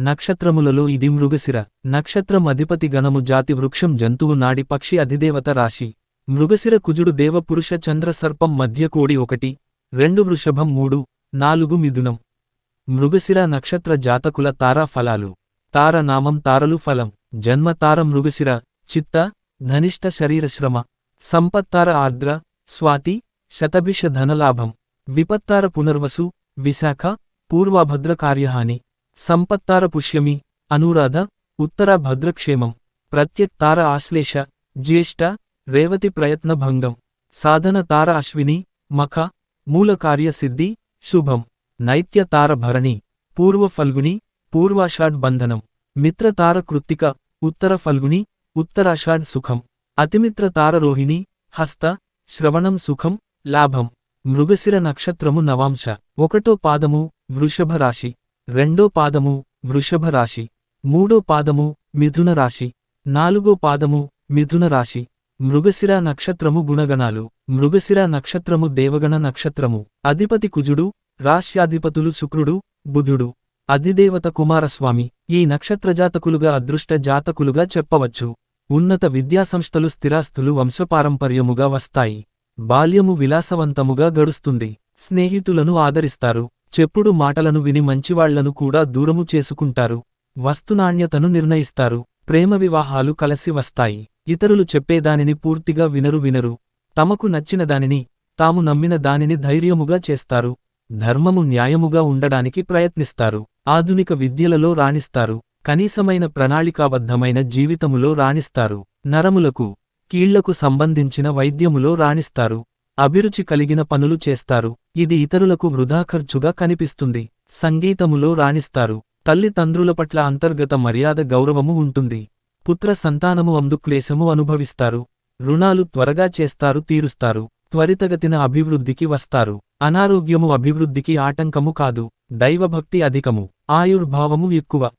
నక్షత్రములలో ఇది మృగశిర. నక్షత్రం అధిపతి గణము జాతి వృక్షం జంతువు నాడి పక్షి అధిదేవత రాశి. మృగశిర కుజుడు దేవపురుష చంద్ర సర్పం మధ్య కోడి ఒకటి. రెండు వృషభం మూడు. నాలుగు మిథునం. మృగశిర నక్షత్ర జాతకుల తారా ఫలాలు. తార నామం తారలు ఫలం. జన్మ తార మృగశిర. చిత్త ధనిష్ట శరీరశ్రమ సంపత్తార ఆర్ద్ర. స్వాతి శతభిష ధనలాభం విపత్తార పునర్వసు. విశాఖ పూర్వాభద్ర కార్యహాని. సంపత్తార పుష్యమి అనురాధ ఉత్తర భద్రక్షేమం ప్రత్యక్తార ఆశ్లేష జ్యేష్ఠ రేవతి ప్రయత్న భంగం సాధన తార అశ్విని మఖ మూల కార్యసిద్ధి శుభం నైత్య తార భరణి పూర్వ ఫల్గుని పూర్వాషాఢ్ బంధనం మిత్రతార కృత్తిక ఉత్తర ఫల్గుని ఉత్తరాషాఢ్ సుఖం అతిమిత్ర తార రోహిణి హస్త శ్రవణం సుఖం లాభం మృగశిర నక్షత్రము నవాంశ ఒకటో పాదము వృషభ రాశి. రెండో పాదము వృషభ రాశి మూడో పాదము మిథున రాశి నాలుగో పాదము మిథున రాశి. మృగశిర నక్షత్రము గుణగణాలు మృగశిర నక్షత్రము దేవగణ నక్షత్రము. అధిపతి కుజుడు రాశ్యాధిపతులు శుక్రుడు బుధుడు. అధిదేవత కుమారస్వామి ఈ నక్షత్రజాతకులుగా అదృష్ట జాతకులుగా చెప్పవచ్చు. ఉన్నత విద్యాసంస్థలు స్థిరాస్తులు వంశపారంపర్యముగా వస్తాయి. బాల్యము విలాసవంతముగా గడుస్తుంది. స్నేహితులను ఆదరిస్తారు. చెప్పుడు మాటలను విని మంచివాళ్ళను కూడా దూరము చేసుకుంటారు. వస్తునాణ్యతను నిర్ణయిస్తారు. ప్రేమ వివాహాలు కలసి వస్తాయి. ఇతరులు చెప్పేదానిని పూర్తిగా వినరు వినరు. తమకు నచ్చిన దానిని తాము నమ్మిన దానిని ధైర్యముగా చేస్తారు. ధర్మము న్యాయముగా ఉండడానికి ప్రయత్నిస్తారు. ఆధునిక విద్యలలో రాణిస్తారు. కనీసమైన ప్రణాళికాబద్ధమైన జీవితములో రాణిస్తారు. నరములకు కీళ్ళకు సంబంధించిన వైద్యములో రాణిస్తారు. అభిరుచి కలిగిన పనులు చేస్తారు. ఇది ఇతరులకు వృధా ఖర్చుగా కనిపిస్తుంది. సంగీతములో రాణిస్తారు. తల్లిదండ్రుల పట్ల అంతర్గత మర్యాద గౌరవము ఉంటుంది. పుత్ర సంతానము అందుక్లేశము అనుభవిస్తారు. రుణాలు త్వరగా చేస్తారు తీరుస్తారు. త్వరితగతిన అభివృద్ధికి వస్తారు. అనారోగ్యము అభివృద్ధికి ఆటంకము కాదు. దైవభక్తి అధికము. ఆయుర్భావము ఎక్కువ.